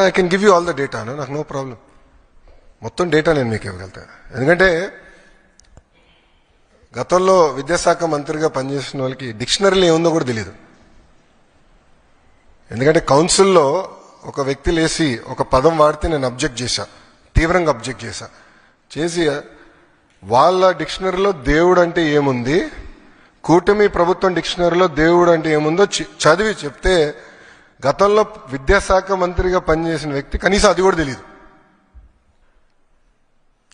I can give you all the data నాకు no problem మొత్తం data నేను మీకు ఇవ్వగలుగుతా. ఎందుకంటే గతంలో విద్యాశాఖ మంత్రిగా పనిచేసిన వాళ్ళకి డిక్షనరీలో ఏముందో కూడా తెలియదు ఎందుకంటే కౌన్సిల్లో ఒక వ్యక్తి లేసి ఒక పదం వాడితే నేను అబ్జెక్ట్ చేశా. తీవ్రంగా అబ్జెక్ట్ చేశా. చేసి వాళ్ళ డిక్షనరీలో దేవుడు అంటే ఏముంది? కూటమి ప్రభుత్వం డిక్షనరీలో దేవుడు అంటే ఏముందో చదివి చెప్తే గతంలో విద్యాశాఖ మంత్రిగా పనిచేసిన వ్యక్తి కనీసం అది కూడా తెలియదు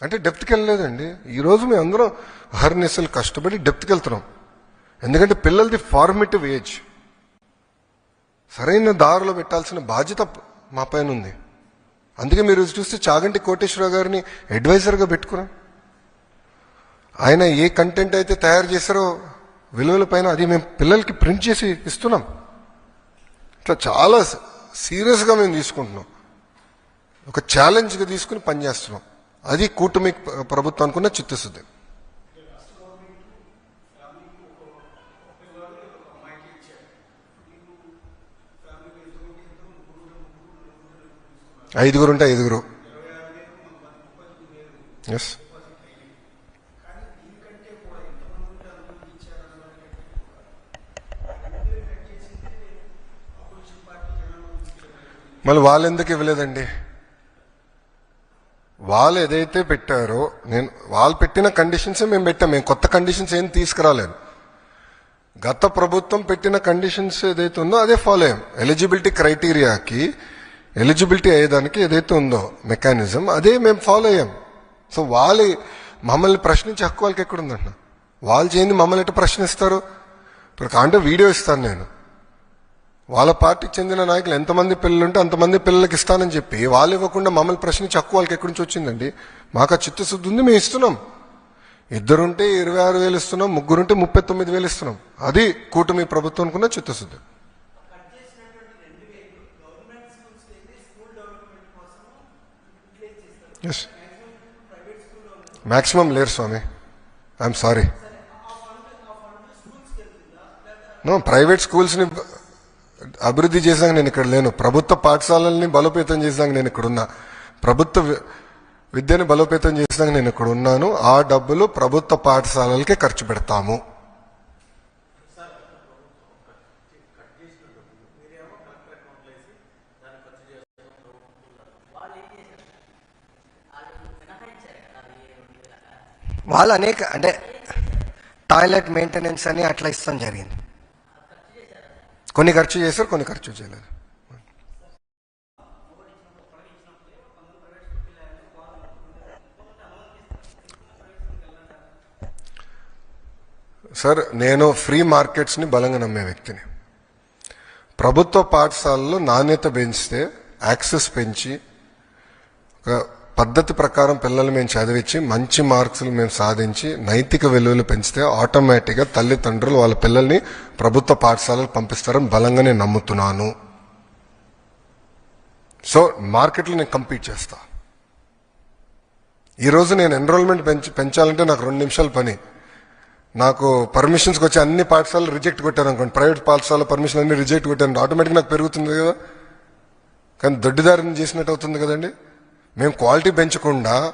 అంటే డెప్త్కి వెళ్ళలేదండి. ఈరోజు మేము అందరం అహర్నిశలు కష్టపడి డెప్త్కి వెళ్తున్నాం. ఎందుకంటే పిల్లలది ఫార్మేటివ్ ఏజ్. సరైన దారిలో పెట్టాల్సిన బాధ్యత మా పైన ఉంది. అందుకే మీరు చూస్తే చాగంటి కోటేశ్వరరావు గారిని అడ్వైజర్గా పెట్టుకున్నాం. ఆయన ఏ కంటెంట్ అయితే తయారు చేశారో విలువల పైన అది మేము పిల్లలకి ప్రింట్ చేసి ఇస్తున్నాం. ఇట్లా చాలా సీరియస్గా మేము తీసుకుంటున్నాం. ఒక ఛాలెంజ్గా తీసుకుని పనిచేస్తున్నాం అది కూటమి ప్రభుత్వానికి ఉన్న చిత్తశుద్ధి. ఐదుగురు ఉంటే ఐదుగురు. ఎస్ మళ్ళీ వాళ్ళు ఎందుకు ఇవ్వలేదండి? వాళ్ళు ఏదైతే పెట్టారో నేను వాళ్ళు పెట్టిన కండిషన్సే మేము పెట్టాం. మేము కొత్త కండిషన్స్ ఏం తీసుకురాలేదు గత ప్రభుత్వం పెట్టిన కండిషన్స్ ఏదైతే ఉందో అదే ఫాలో అయ్యాం. ఎలిజిబిలిటీ క్రైటీరియాకి ఎలిజిబిలిటీ అయ్యేదానికి ఏదైతే ఉందో మెకానిజం అదే మేము ఫాలో అయ్యాం. సో వాళ్ళు మమ్మల్ని ప్రశ్నించే హక్కు వాళ్ళకి ఎక్కడుందంట వాళ్ళు చేయండి మమ్మల్ని ఎట్లా ప్రశ్నిస్తారు? ఇప్పుడు కాంటే వీడియో ఇస్తాను నేను. వాళ్ళ పార్టీకి చెందిన నాయకులు ఎంతమంది పిల్లలు ఉంటే అంతమంది పిల్లలకి ఇస్తానని చెప్పి వాళ్ళు ఇవ్వకుండా మమ్మల్ని ప్రశ్నించి హక్కు వాళ్ళకి ఎక్కడి నుంచి వచ్చిందండి? మాకు ఆ చిత్తశుద్ధి ఉంది మేము ఇస్తున్నాం. ఇద్దరుంటే ఇరవై ఆరు వేలు ఇస్తున్నాం ముగ్గురుంటే ముప్పై తొమ్మిది వేలు ఇస్తున్నాం. అది కూటమి ప్రభుత్వం అనుకున్న చిత్తశుద్ధి. ఎస్ మ్యాక్సిమం లేరు స్వామి. ఐఎమ్ సారీ ప్రైవేట్ స్కూల్స్ని అభివృద్ధి చేసాక నేను ఇక్కడ లేను. ప్రభుత్వ పాఠశాలల్ని బలోపేతం చేసాక నేను ఇక్కడ ఉన్నా. ప్రభుత్వ వి- బలోపేతం చేసినాక నేను ఇక్కడ ఉన్నాను. ఆ డబ్బులు ప్రభుత్వ పాఠశాలలకే ఖర్చు పెడతాము. వాళ్ళు అనేక అంటే టాయిలెట్ మెయింటెనెన్స్ అని అట్లా ఇస్తాం జరిగింది. కొన్ని ఖర్చు చేశారు కొన్ని ఖర్చు చేయలేదు. సార్ నేను ఫ్రీ మార్కెట్స్ని బలంగా నమ్మే వ్యక్తిని. ప్రభుత్వ పాఠశాలలో నాణ్యత పెంచితే యాక్సెస్ పెంచి పద్ధతి ప్రకారం పిల్లలు మేము చదివించి మంచి మార్క్స్లు మేము సాధించి నైతిక విలువలు పెంచితే ఆటోమేటిక్గా తల్లిదండ్రులు వాళ్ళ పిల్లల్ని ప్రభుత్వ పాఠశాలలు పంపిస్తారని బలంగా నేను నమ్ముతున్నాను. సో మార్కెట్లో నేను కంపీట్ చేస్తా. ఈరోజు నేను ఎన్రోల్మెంట్ పెంచి పెంచాలంటే నాకు రెండు నిమిషాల పని. నాకు పర్మిషన్స్కి వచ్చి అన్ని పాఠశాలలు రిజెక్ట్ కొట్టాను అనుకోండి. ప్రైవేట్ పాఠశాల పర్మిషన్ అన్ని రిజెక్ట్ కొట్టాను. ఆటోమేటిక్ నాకు పెరుగుతుంది కదా. కానీ దొడ్డిదారిని చేసినట్టు అవుతుంది కదండి. మేము క్వాలిటీ పెంచకుండా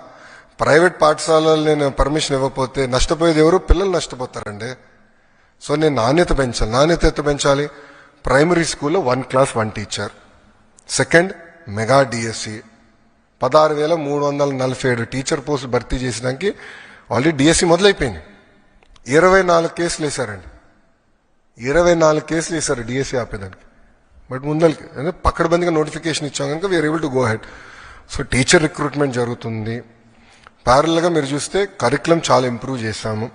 ప్రైవేట్ పాఠశాలలు నేను పర్మిషన్ ఇవ్వకపోతే నష్టపోయేది ఎవరు? పిల్లలు నష్టపోతారండి. సో నేను నాణ్యత పెంచాలి. నాణ్యత ఎంత పెంచాలి? ప్రైమరీ స్కూల్లో one class one teacher. Second mega DSC. పదహారు వేల మూడు వందల నలభై ఏడు టీచర్ పోస్టులు భర్తీ చేసడానికి ఆల్రెడీ డిఎస్సి మొదలైపోయింది. ఇరవై నాలుగు కేసులు వేశారండి. ఇరవై నాలుగు కేసులు వేశారు డిఎస్సి ఆపేదానికి. బట్ ముందరికి అంటే పక్కడబందిగా నోటిఫికేషన్ ఇచ్చాం కనుక we are able to go ahead so teacher recruitment జరుగుతుంది. ప్యారల్గా మీరు చూస్తే కరికులం చాలా ఇంప్రూవ్ చేశాము.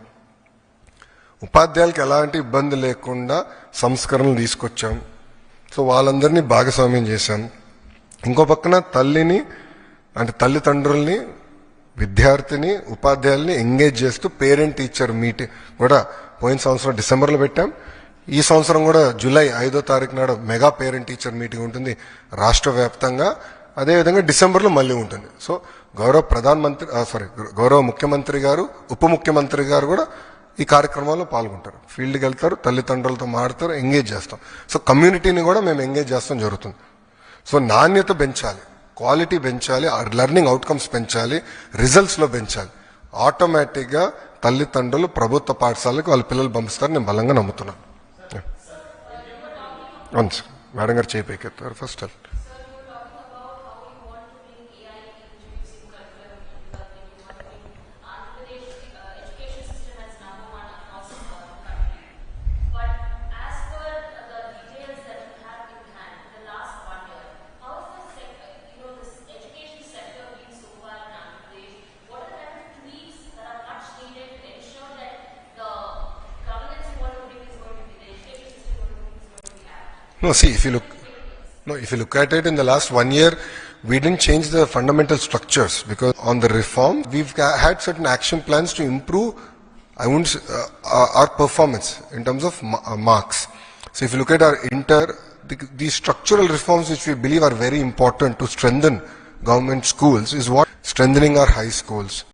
ఉపాధ్యాయులకు ఎలాంటి ఇబ్బంది లేకుండా సంస్కరణలు తీసుకొచ్చాం. సో వాళ్ళందరినీ భాగస్వామ్యం చేశాం. ఇంకో పక్కన తల్లిని అంటే తల్లిదండ్రుల్ని విద్యార్థిని ఉపాధ్యాయుల్ని ఎంగేజ్ చేస్తూ పేరెంట్ టీచర్ మీటింగ్ కూడా పోయిన సంవత్సరం డిసెంబర్లో పెట్టాం. ఈ సంవత్సరం కూడా జూలై ఐదో తారీఖు నాడు మెగా పేరెంట్ టీచర్ మీటింగ్ ఉంటుంది. రాష్ట్ర వ్యాప్తంగా అదేవిధంగా డిసెంబర్లో మళ్ళీ ఉంటుంది. సో గౌరవ ప్రధానమంత్రి సారీ గౌరవ ముఖ్యమంత్రి గారు ఉప ముఖ్యమంత్రి గారు కూడా ఈ కార్యక్రమాల్లో పాల్గొంటారు. ఫీల్డ్కి వెళ్తారు తల్లిదండ్రులతో మాడతారు ఎంగేజ్ చేస్తాం. సో కమ్యూనిటీని కూడా మేము ఎంగేజ్ చేస్తాం జరుగుతుంది. సో నాణ్యత పెంచాలి క్వాలిటీ పెంచాలి లెర్నింగ్ అవుట్కమ్స్ పెంచాలి రిజల్ట్స్లో పెంచాలి. ఆటోమేటిక్గా తల్లిదండ్రులు ప్రభుత్వ పాఠశాలకు వాళ్ళ పిల్లలు పంపిస్తారు నేను బలంగా నమ్ముతున్నాను. అవును సార్ మేడం గారు చేయి పైకెత్తారు. First No, see, if you look, no, if you look at it in the last one year, we didn't change the fundamental structures because on the reform, we've had certain action plans to improve, I won't, uh, our, performance in terms of ma- uh, marks. So if you look at our inter, the, these structural reforms which we believe are very important to strengthen government schools is what strengthening our high schools,